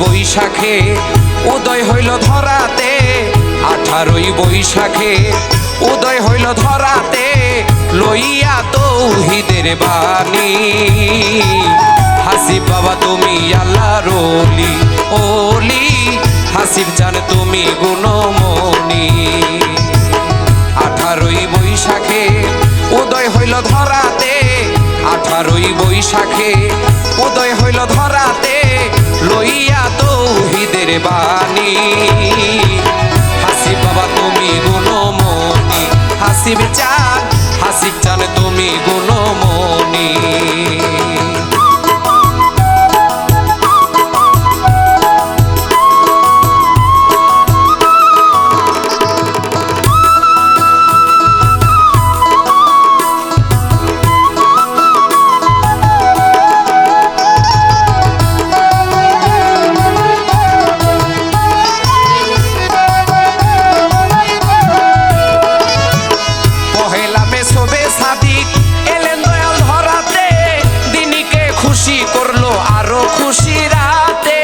বৈশাখে, উদয় হইল ধরাতে, আঠারোই বৈশাখে, উদয় হইল ধরাতে, লইয়া তৌহিদের বাণী। হাসিব বাবা তুমি আল্লাহ রলি ওলি হাসিব জান তুমি গুণমণি। আঠারোই বৈশাখে, উদয় হইল ধরাতে, আঠারোই বৈশাখে, উদয় আরও খুশি রাতে।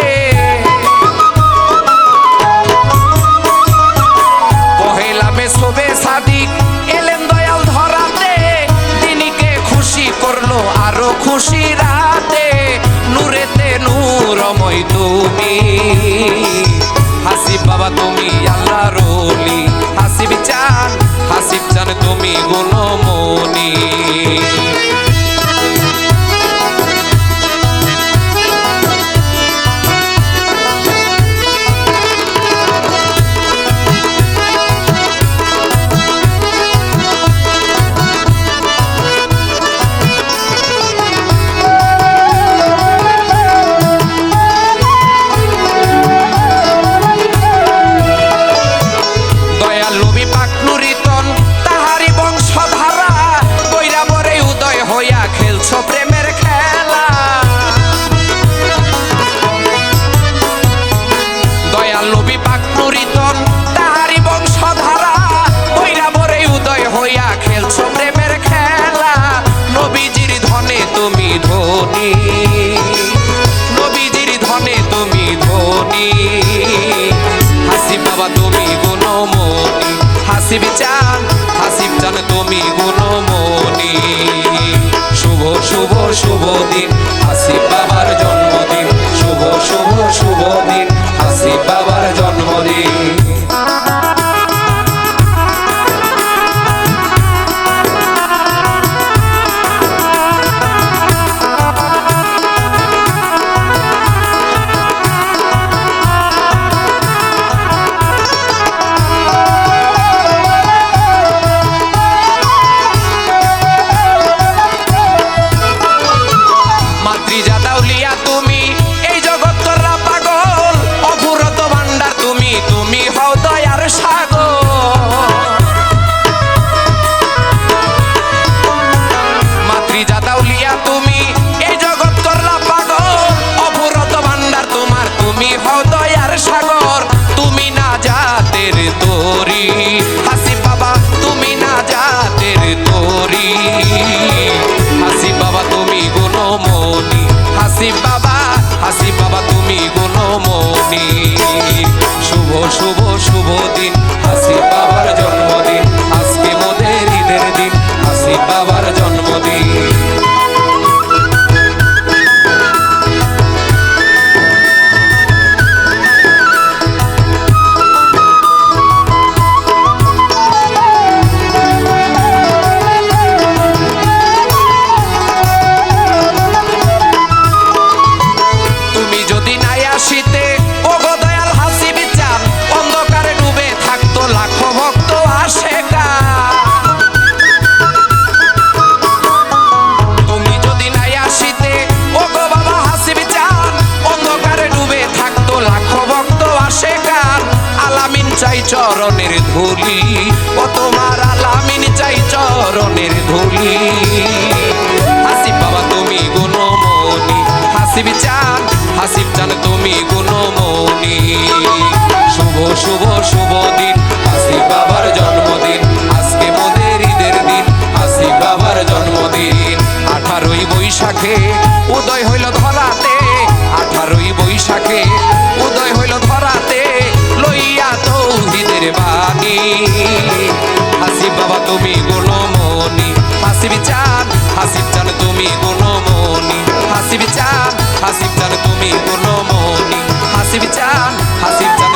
পহেলা মেসবে সাদিক, এলেন দয়াল ধরাতে। দিনীকে খুশি করল আরও খুশি রাতে। নূরেতে নূরময় তুমি। হাসি বাবা তুমি হাসিব চান হাসিব চান তুমি গুণমণি। শুভ শুভ শুভ দিন, হাসিব বাবার জন্মদিন। শুভ শুভ শুভ দিন, হাসিব বাবার জন্মদিন। তুমি। এই জগৎ করলা পাগল অফুরত ভান্ডার তোমার। তুমি হও দয়ার সাগর, তুমি না জাতের তোরি। হাসি বাবা, তুমি না জাতের তোরি। হাসি বাবা, তুমি গুণমণি। হাসি বাবা হাসি বাবা, তুমি গুণমণি। শুভ শুভ শুভ দিন, হাসি বাবার চরণের ধুলি, ও তোমার আলামিন চাই চরণের ধুলি। হাসি বাবা, তুমি গুণমণি। হাসিব চান হাসিব চান তুমি গুণমণি। শুভ শুভ শুভ দিন। হাসি বাবার জন্মদিন। আজকে মোদের ঈদের দিন। হাসি বাবার জন্মদিন। আঠারোই বৈশাখে পূর্ণমণি হাসিব চান হাসিব চান